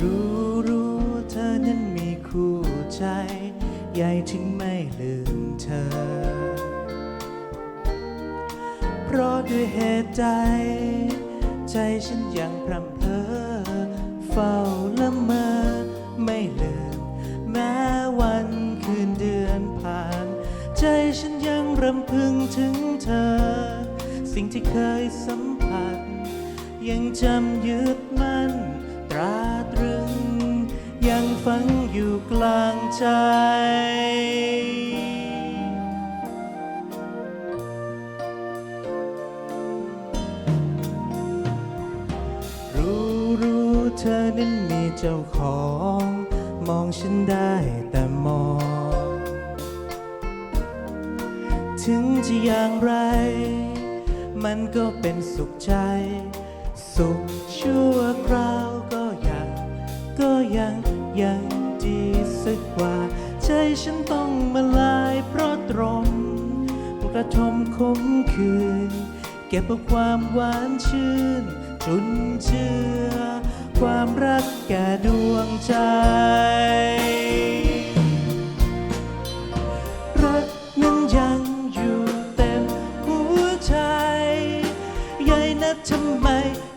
รู้รู้เธอนั้นมีคู่ใจ ใหญ่ถึงไม่ลืมเธอ เพราะด้วยเหตุใจใจฉันยังพรำเพ้อเฝ้าละเมอไม่ลืม แม้วันคืนเดือนผ่าน ใจฉันยังรำพึงถึงเธอ สิ่งที่เคยสัมผัส ยังจำยึดมั่น ราตรึง ยังฝังอยู่กลางใจ รู้รู้เธอนั้นมีเจ้าของ มองฉันได้แต่มอง ถึงจะอย่างไร มันก็เป็นสุขใจ สุขชั่วคราว ดีสักกว่า ใจฉันต้องมาลายเพราะตรมกระทมคมคืน เก็บเอาความหวานชื่น จุนเจือความรักแก่ดวงใจ รักนั้นยังอยู่เต็มหัวใจใหญ่นักทำไม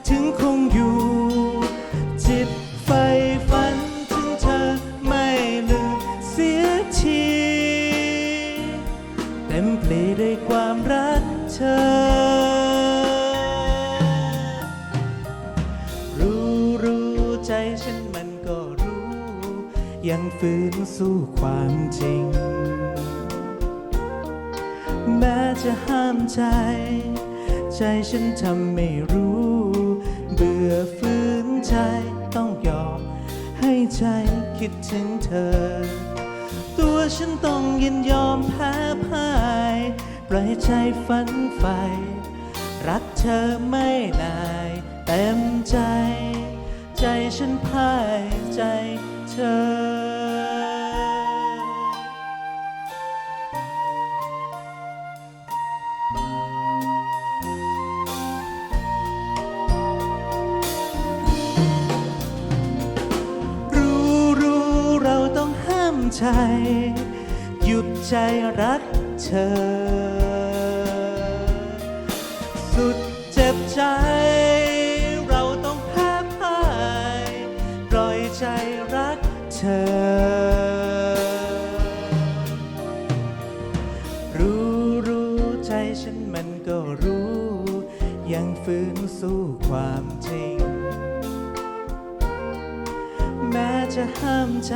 ถึงคงอยู่ มเพลด้วยความรักเธอ รู้รู้ใจฉันมันก็รู้ ยังฝืนสู้ความจริง แม้จะห้ามใจ ใจฉันทำไม่รู้ เบื่อฝืนใจต้องยอม ให้ใจคิดถึงเธอ ตัวฉันต้องยินยอมแพ้พ่าย ปล่อยใจฝันใฝ่รักเธอไม่นายเต็มใจ ใจฉันพ่ายใจเธอรู้รู้เราต้องห้ามใจหยุดใจรัก เธอ สุดเจ็บใจ เราต้องแพ้พ่ายปล่อยใจรักเธอ รู้รู้ใจฉันมันก็รู้ ยังฝืนสู้ความจริง แม้จะห้ามใจ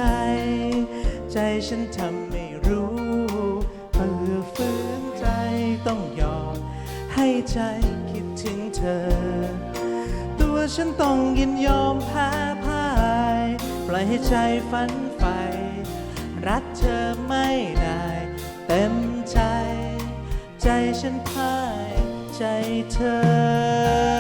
ใจฉันทำไม่ ต้องยินยอมแพ้พ่าย ปล่อยให้ใจฝันใฝ่รักเธอไม่ได้ เต็มใจ ใจฉันพ่ายใจเธอ